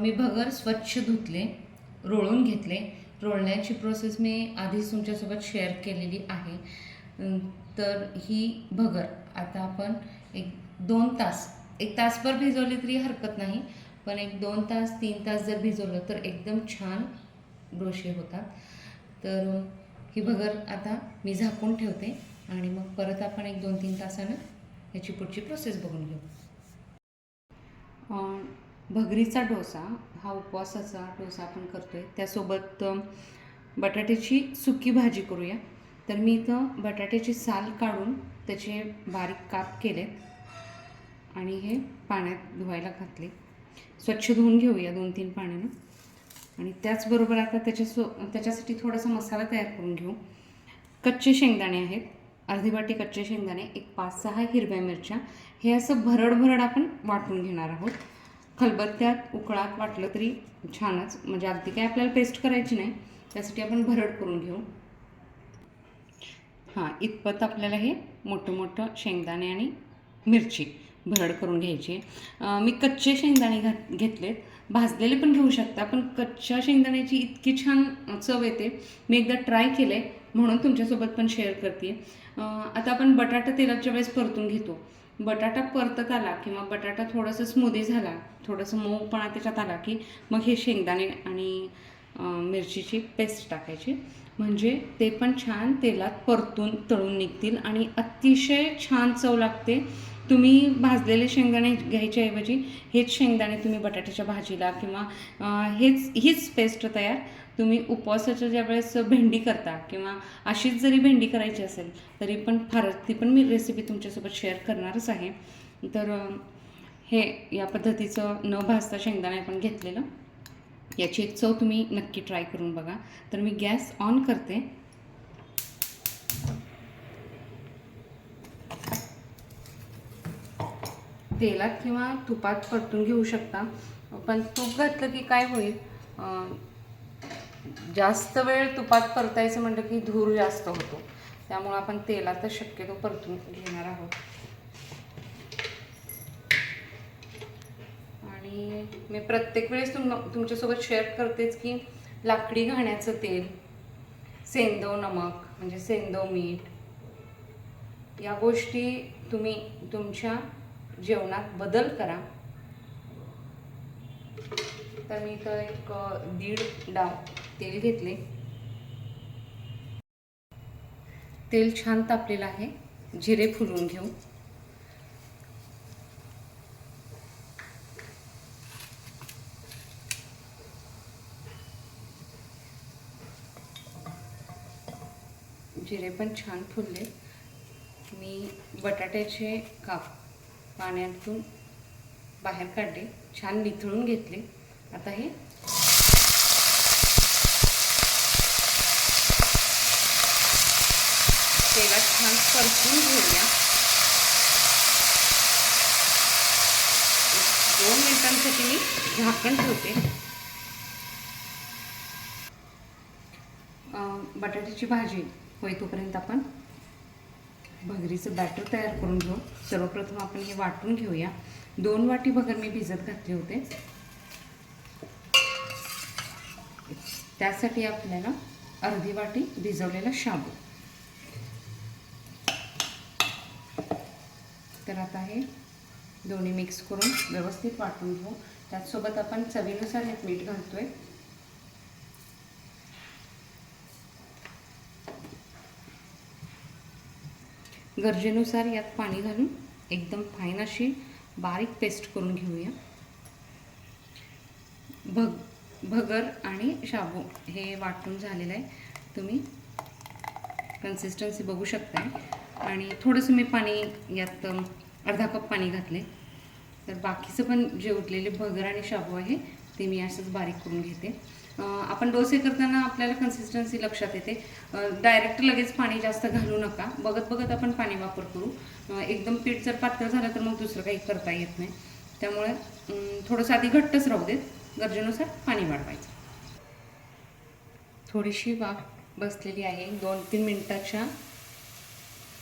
मी भगर स्वच्छ धुतले रोळून घेतले. रोळण्याची प्रोसेस मी आधीच तुमच्यासोबत शेअर केलेली आहे. तर ही भगर. आता आपण एक दोन तास एक तासभर भिजवली तरी हरकत नाही पण एक दोन तास तीन तास जर भिजवलं तर एकदम छान डोसे होतात. तर ही भगर आता मी झाकून ठेवते आणि मग परत आपण एक दोन तीन तासानं याची पुढची प्रोसेस बघून घेऊ. भगरीचा डोसा हा उपवासाचा डोसा आपण करतोय. त्यासोबत बटाट्याची सुकी भाजी करूया. तर मी इथं बटाट्याची साल काढून त्याचे बारीक काप केले आणि हे पाण्यात धुवायला घातले. स्वच्छ धुवून घेऊया दोन तीन पाण्यानं. आणि त्याचबरोबर आता त्याच्या सो त्याच्यासाठी थोडासा मसाला तयार करून घेऊ. कच्चे शेंगदाणे आहेत. अर्धी वाटी कच्चे शेंगदाणे एक पाच सहा हिरव्या मिरच्या. हे असं भरड भरड आपण वाटून घेणार आहोत. खलबत्त्यात उकळात वाटलं तरी छानच. म्हणजे अगदी काय आपल्याला पेस्ट करायची नाही त्यासाठी आपण भरड करून घेऊ. हां इतपत आपल्याला हे मोठं मोठं शेंगदाणे आणि मिरची भरड करून घ्यायची आहे. मी कच्चे शेंगदाणे घात घेतलेत. भाजलेले पण घेऊ शकता पण कच्च्या शेंगदाण्याची इतकी छान चव येते. मी एकदा ट्राय केलं आहे म्हणून तुमच्यासोबत पण शेअर करते आता आपण बटाटा तेलाच्या वेळेस परतून घेतो. बटाटा परतत आला किंवा बटाटा थोडंसं स्मूदी झाला थोडंसं मऊपणा त्याच्यात आला की मग हे शेंगदाणे आणि मिरचीची पेस्ट टाकायची. म्हणजे ते पण छान तेलात परतून तळून निघतील आणि अतिशय छान चव लागते. तुम्ही भाजलेले शेंगदाणे घ्यायच्याऐवजी हेच शेंगदाणे तुम्ही बटाट्याच्या भाजीला किंवा हेच हीच पेस्ट तयार. तुम्ही उपवासाच्या ज्या वेळेस भेंडी करता किंवा अशीच जरी भेंडी करायची असेल तरी पण फारच ती पण मी रेसिपी तुमच्यासोबत शेअर करणारच आहे. तर हे या पद्धतीचं न भाजता शेंगदाणे आपण घेतलेलं. याची एक चव तुम्ही नक्की ट्राय करून बघा. तर मी गॅस ऑन करते. तेलात किंवा तुपात परतून घेऊ शकता. पण तूप घातलं की काय होईल? जास्त वेळ तुपात परतायचं म्हटलं की धूर जास्त होतो. त्यामुळं आपण तेलातच शक्यतो परतून घेणार आहोत. आणि मी प्रत्येक वेळेस तुम तुमच्यासोबत शेअर करतेच की लाकडी घाण्याचं तेल सेंदो नमक म्हणजे सेंदो मीठ या गोष्टी तुम्ही तुमच्या जेवणात बदल करा. तर मी इथं एक दीड डाव तेल घेतले. तेल छान तापलेलं आहे. जिरे फुलवून घेऊ. जिरे पण छान फुलले. मी बटाट्याचे काप पाण्यातून बाहेर काढले छान निथळून घेतले. आता हे तेलात छान परतून घेऊया. दोन मिनिटांसाठी मी झाकण ठेवते. बटाट्याची भाजी होई तोपर्यंत आपण भगरीचं बॅटर तयार करून घेऊ. सर्वप्रथम आपण हे वाटून घेऊया. दोन वाटी भगर मी भिजत घातले होते. त्यासाठी आपल्याला अर्धी वाटी भिजवलेला शाबू. तर आता हे दोन्ही मिक्स करून व्यवस्थित वाटून घेऊ. त्याचसोबत आपण चवीनुसार हे मीठ घालतो आहे गरजेनुसार यात पाणी घालून एकदम फाईन अशी बारीक पेस्ट करून घेऊया. भग भगर आणि शाबू हे वाटून झालेलं आहे. तुम्ही कन्सिस्टन्सी बघू शकताय. आणि थोडंसं मी पाणी यात अर्धा कप पाणी घातले तर बाकीचं पण जे उरलेले भगर आणि शाबू आहे ते मी असंच बारीक करून घेते. आपण डोसे करताना आपल्याला कन्सिस्टन्सी लक्षात येते. डायरेक्ट लगेच पाणी जास्त घालू नका. बघत बघत आपण पाणी वापर करू. एकदम पीठ जर पातळ झालं तर मग दुसरं काही करता येत नाही. त्यामुळे थोडंसं आधी घट्टच राहू देत. गरजेनुसार पाणी वाढवायचं. थोडीशी वाफ बसलेली आहे. दोन तीन मिनटाच्या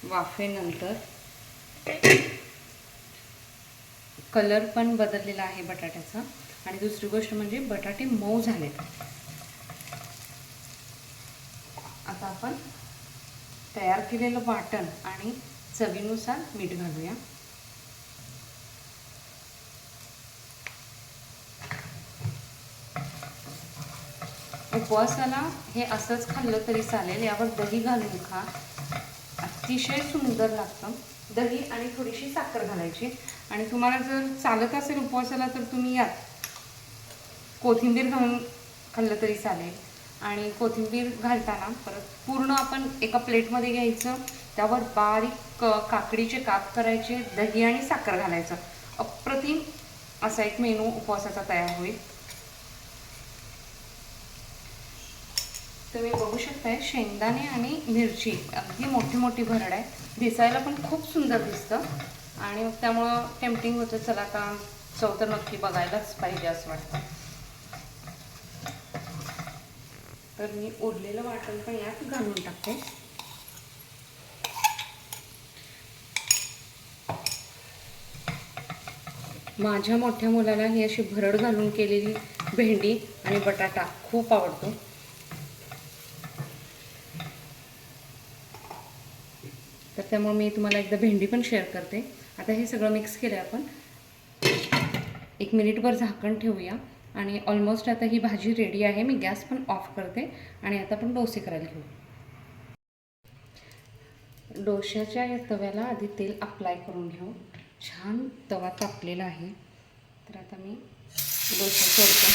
वाफेनंतर. कलर पण बदललेला आहे बटाट्याचा. आणि दुसरी गोष्ट म्हणजे बटाटे मऊ झालेत. आता आपण तयार केलेलं वाटण आणि चवीनुसार मीठ घालूया. उपवासाला हे असंच खाल्लं तरी चालेल. यावर दही घालून खा. अतिशय सुंदर लागतं. दही आणि थोडीशी साखर घालायची. आणि तुम्हाला जर चालत असेल उपवासाला तर तुम्ही यात कोथिंबीर घालून खाल्लं तरी चालेल. आणि कोथिंबीर घालताना परत पूर्ण आपण एका प्लेटमध्ये घ्यायचं. त्यावर बारीक क- काकडीचे काप करायचे दही आणि साखर घालायचं. अप्रतिम असा एक मेनू उपवासाचा तयार होईल. तुम्ही बघू शकताय शेंगदाणे आणि मिरची अगदी मोठी मोठी भरड आहे. दिसायला पण खूप सुंदर दिसतं. आणि त्यामुळं टेम्पटिंग होतं चला आता चव तर नक्की बघायलाच पाहिजे असं वाटतं. तर मी उरलेलं वाटण पण यात घालून टाकते. माझ्या मोठ्या मुलाला ही अशी भरड घालून केलेली भेंडी आणि बटाटा खूप आवडतो. तर त्यामुळे मी तुम्हाला एकदा भेंडी पण शेअर करते. आता हे सगळं मिक्स केलं आपण. एक मिनिटभर झाकण ठेवूया. आणि ऑलमोस्ट आता ही भाजी रेडी आहे. मी गॅस पण ऑफ करते आणि आता आपण डोसे करायला घेऊ. डोश्याच्या या तव्याला आधी तेल अप्लाय करून घेऊ. छान तवा तापलेला आहे. तर आता मी डोसे सोडते.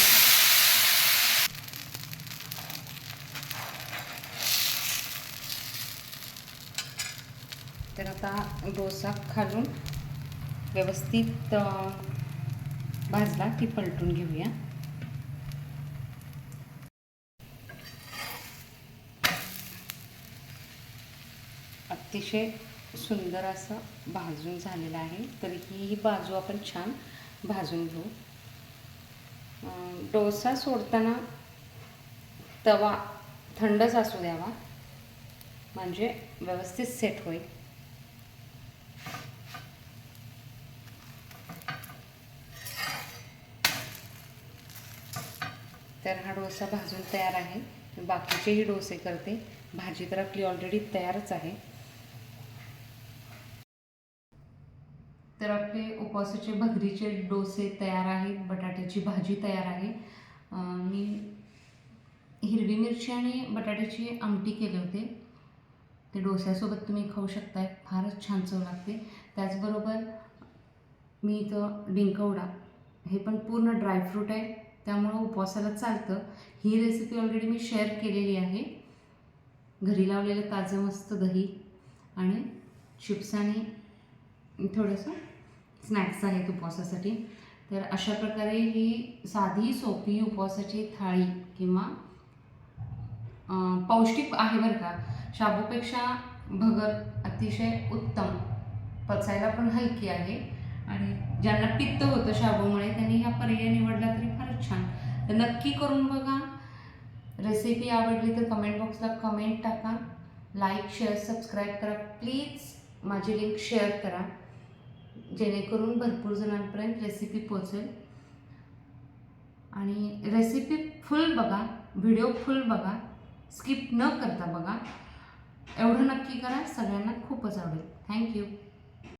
तर आता डोसा खालून व्यवस्थित भाजला की पलटून घेऊया. अतिशय सुंदर असं भाजून झालेलं आहे. तर ही बाजू आपण छान भाजून घेऊ. डोसा सोडताना तवा थंडच असू द्यावा. म्हणजे व्यवस्थित सेट होईल. तर हा डोसा भाजून तयार आहे. बाकीचेही डोसे करते. भाजी तर आपली ऑलरेडी तयारच आहे तर आपले उपवासाचे भगरीचे डोसे तयार आहेत बटाट्याची भाजी तयार आहे. मी हिरवी मिरची आणि बटाट्याची आमटी केले होते. ते डोस्यासोबत तुम्ही खाऊ शकताय फारच छान चव लागते. त्याचबरोबर मी इथं डिंकवडा हे पण पूर्ण ड्रायफ्रूट आहे त्यामुळं उपवासाला चालतं. ही रेसिपी ऑलरेडी मी शेअर केलेली आहे. घरी लावलेलं ताजं मस्त दही आणि चिप्स आणि थोडंसं स्नॅक्स आहेत उपवासासाठी. तर अशा प्रकारे ही साधी सोपी उपवासाची थाळी किंवा पौष्टिक आहे बरं का. शाबूपेक्षा भगर अतिशय उत्तम पचायला पण हलकी आहे. आणि ज्यांना पित्त होतं शाबूमुळे त्यांनी हा पर्याय निवडला तरी फारच छान. तर नक्की करून बघा. रेसिपी आवडली तर कमेंट बॉक्सला कमेंट टाका. लाईक शेअर सबस्क्राईब करा. प्लीज माझी लिंक शेअर करा. जेणेकरून भरपूर जणांपर्यंत रेसिपी पोचेल आणि रेसिपी फुल बघा व्हिडिओ फुल बघा स्किप न करता बघा. एवढं नक्की करा सगळ्यांना खूपच आवडेल. थँक्यू